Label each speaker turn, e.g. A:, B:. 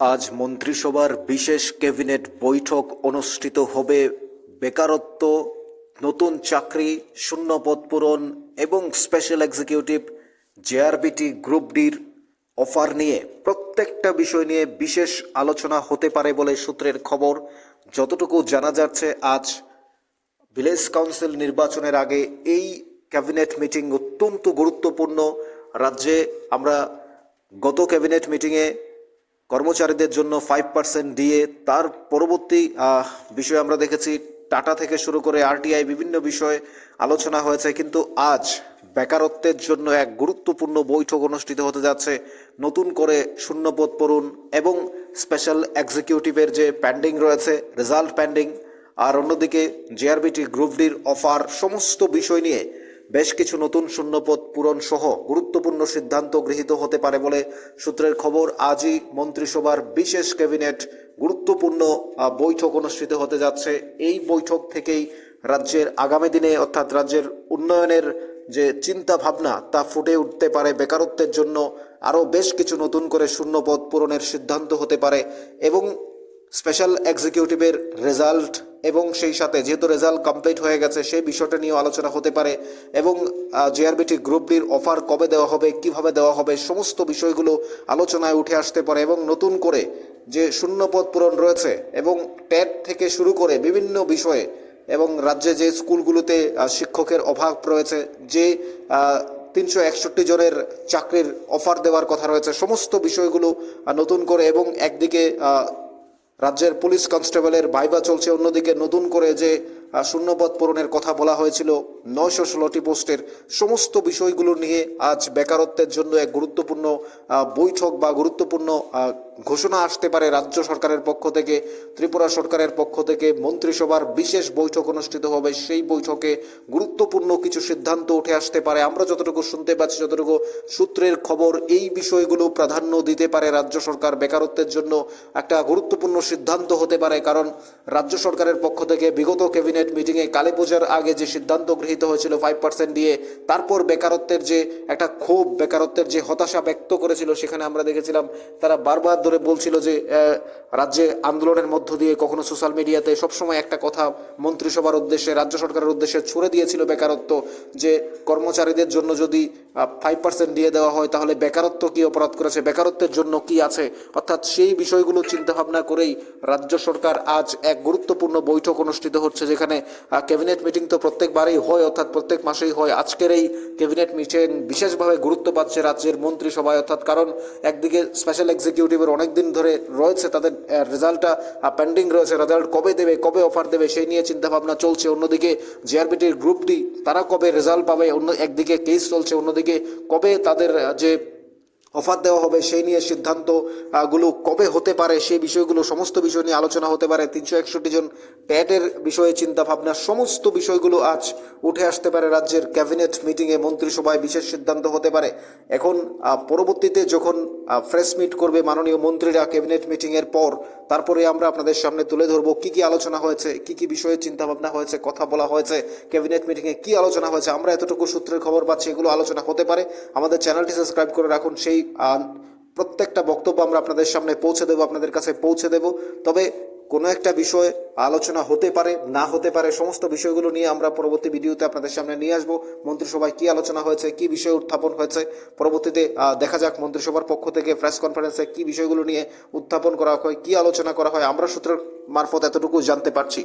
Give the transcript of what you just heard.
A: আজ মন্ত্রিসভার বিশেষ ক্যাবিনেট বৈঠক অনুষ্ঠিত হবে। বেকারত্ব, নতুন চাকরি, শূন্য পদ পূরণ এবং স্পেশাল এক্সিকিউটিভ জেআরবিটি গ্রুপ ডির অফার নিয়ে প্রত্যেকটা বিষয় নিয়ে বিশেষ আলোচনা হতে পারে বলে সূত্রের খবর। যতটুকু জানা যাচ্ছে আজ, ভিলেজ কাউন্সিল নির্বাচনের আগে এই ক্যাবিনেট মিটিং অত্যন্ত গুরুত্বপূর্ণ। রাজ্যে আমরা গত ক্যাবিনেট মিটিংয়ে কর্মচারীদের জন্য ফাইভ পার্সেন্ট দিয়ে তার পরবর্তী বিষয় আমরা দেখেছি, টাটা থেকে শুরু করে আরটিআই বিভিন্ন বিষয়ে আলোচনা হয়েছে, কিন্তু আজ বেকারত্বের জন্য এক গুরুত্বপূর্ণ বৈঠক অনুষ্ঠিত হতে যাচ্ছে। নতুন করে শূন্যপদ পূরণ এবং স্পেশাল এক্সিকিউটিভের যে প্যান্ডিং রয়েছে রেজাল্ট প্যান্ডিং আর অন্যদিকে জেআরবিটি গ্রুপ ডির অফার সমস্ত বিষয় নিয়ে বেশ কিছু নতুন শূন্যপদ পূরণ সহ গুরুত্বপূর্ণ সিদ্ধান্ত গৃহীত হতে পারে বলে সূত্রের খবর, আজই মন্ত্রিসভার বিশেষ ক্যাবিনেট গুরুত্বপূর্ণ বৈঠক অনুষ্ঠিত হতে যাচ্ছে। এই বৈঠক থেকেই রাজ্যের আগামী দিনে, অর্থাৎ রাজ্যের উন্নয়নের যে চিন্তা ভাবনা তা ফুটে উঠতে পারে বেকারত্বের জন্য। আরও বেশ কিছু নতুন করে শূন্যপদ পূরণের সিদ্ধান্ত হতে পারে এবং স্পেশাল এক্সিকিউটিভের রেজাল্ট এবং সেই সাথে যেহেতু রেজাল্ট কমপ্লিট হয়ে গেছে, সেই বিষয়টা নিয়েও আলোচনা হতে পারে। এবং জেআরবিটি গ্রুপ ডির অফার কবে দেওয়া হবে, কীভাবে দেওয়া হবে, সমস্ত বিষয়গুলো আলোচনায় উঠে আসতে পারে এবং নতুন করে যে শূন্যপদ পূরণ রয়েছে এবং ট্যাট থেকে শুরু করে বিভিন্ন বিষয়ে এবং রাজ্যে যে স্কুলগুলোতে শিক্ষকের অভাব রয়েছে, যে তিনশো একষট্টি জনের চাকরির অফার দেওয়ার কথা রয়েছে, সমস্ত বিষয়গুলো নতুন করে এবং একদিকে রাজ্যের পুলিশ কনস্টেবলের ভাইবা চলছে অন্যদিকে নতুন করে যে শূন্যপদ পূরণের কথা বলা হয়েছিল নয়শো ষোলোটি পোস্টের সমস্ত বিষয়গুলো নিয়ে আজ বেকারত্বের জন্য এক গুরুত্বপূর্ণ বৈঠক বা গুরুত্বপূর্ণ ঘোষণা আসতে পারে রাজ্য সরকারের পক্ষ থেকে। ত্রিপুরা সরকারের পক্ষ থেকে মন্ত্রিসভার বিশেষ বৈঠক অনুষ্ঠিত হবে। সেই বৈঠকে গুরুত্বপূর্ণ কিছু সিদ্ধান্ত উঠে আসতে পারে। আমরা যতটুকু শুনতে পাচ্ছি, যতটুকু সূত্রের খবর, এই বিষয়গুলো প্রাধান্য দিতে পারে রাজ্য সরকার বেকারত্বের জন্য একটা গুরুত্বপূর্ণ সিদ্ধান্ত হতে পারে। কারণ রাজ্য সরকারের পক্ষ থেকে বিগত ক্যাবিনেট মিটিংয়ে কালী পূজার আগে যে সিদ্ধান্ত গৃহীত হয়েছিল ফাইভ পার্সেন্ট দিয়ে। তারপর বেকারত্বের যে একটা ক্ষোভ, বেকারত্বের যে হতাশা ব্যক্ত করেছিল, সেখানে আমরা দেখেছিলাম তারা বারবার ধরে বলছিল যে রাজ্যে আন্দোলনের মধ্য দিয়ে কখনো সোশ্যাল মিডিয়াতে সবসময় একটা কথা মন্ত্রিসভার উদ্দেশ্যে, রাজ্য সরকারের উদ্দেশ্যে ছুড়ে দিয়েছিল বেকারত্ব যে, কর্মচারীদের জন্য যদি ফাইভ পার্সেন্ট দিয়ে দেওয়া হয়, তাহলে বেকারত্ব কি অপরাধ করেছে? বেকারত্বের জন্য কি আছে? অর্থাৎ সেই বিষয়গুলো চিন্তা ভাবনা করেই রাজ্য সরকার আজ এক গুরুত্বপূর্ণ বৈঠক অনুষ্ঠিত হচ্ছে, যেখানে ক্যাবিনেট মিটিং তো প্রত্যেকবারই হয়। অর্থাৎ প্রত্যেক মাসেই হয়। আজকের এই ক্যাবিনেট মিটিং বিশেষভাবে গুরুত্ব পাচ্ছে রাজ্যের মন্ত্রিসভায় অর্থাৎ কারণ একদিকে স্পেশাল এক্সিকিউটিভের অনেক দিন ধরে রয়েছে তাদের রেজাল্টটা পেন্ডিং রয়েছে রেজাল্ট কবে দেবে, কবে অফার দেবে, সেই নিয়ে চিন্তাভাবনা চলছে। অন্যদিকে জিআরপিটির গ্রুপ ডি তারা কবে রেজাল্ট পাবে? অন্য, একদিকে কেস চলছে, অন্যদিকে কবে তাদের যে অফার দেওয়া হবে, সেই নিয়ে সিদ্ধান্তগুলো কবে হতে পারে, সেই বিষয়গুলো, সমস্ত বিষয় নিয়ে আলোচনা হতে পারে। তিনশো একষট্টি জন প্যাটের বিষয়ে চিন্তা ভাবনা, সমস্ত বিষয়গুলো আজ উঠে আসতে পারে রাজ্যের ক্যাবিনেট মিটিংয়ে, মন্ত্রিসভায় বিশেষ সিদ্ধান্ত হতে পারে। এখন পরবর্তীতে যখন ফ্রেশ মিট করবে মাননীয় মন্ত্রীরা ক্যাবিনেট মিটিংয়ের পর, তারপরে আমরা আপনাদের সামনে তুলে ধরবো কি কি আলোচনা হয়েছে, কি কি বিষয়ে চিন্তা ভাবনা হয়েছে, কথা বলা হয়েছে, ক্যাবিনেট মিটিংয়ে কি আলোচনা হয়েছে, আমরা এতটুকু সূত্রের খবর পাচ্ছি, এগুলো আলোচনা হতে পারে। আমাদের চ্যানেলটি সাবস্ক্রাইব করে রাখুন, সেই আহ, প্রত্যেকটা বক্তব্য আমরা আপনাদের সামনে পৌঁছে দেবো আপনাদের কাছে পৌঁছে দেব। তবে কোনো একটা বিষয় আলোচনা হতে পারে না হতে পারে সমস্ত বিষয়গুলো নিয়ে আমরা পরবর্তী ভিডিওতে আপনাদের সামনে নিয়ে আসব। মন্ত্রিসভায় কি আলোচনা হয়েছে কি বিষয় উত্থাপন হয়েছে পরবর্তীতে দেখা যাক মন্ত্রিসভার পক্ষ থেকে প্রেস কনফারেন্সে কি বিষয়গুলো নিয়ে উত্থাপন করা হয় কি আলোচনা করা হয় আমরা সূত্রের মারফত এতটুকু জানতে পারছি।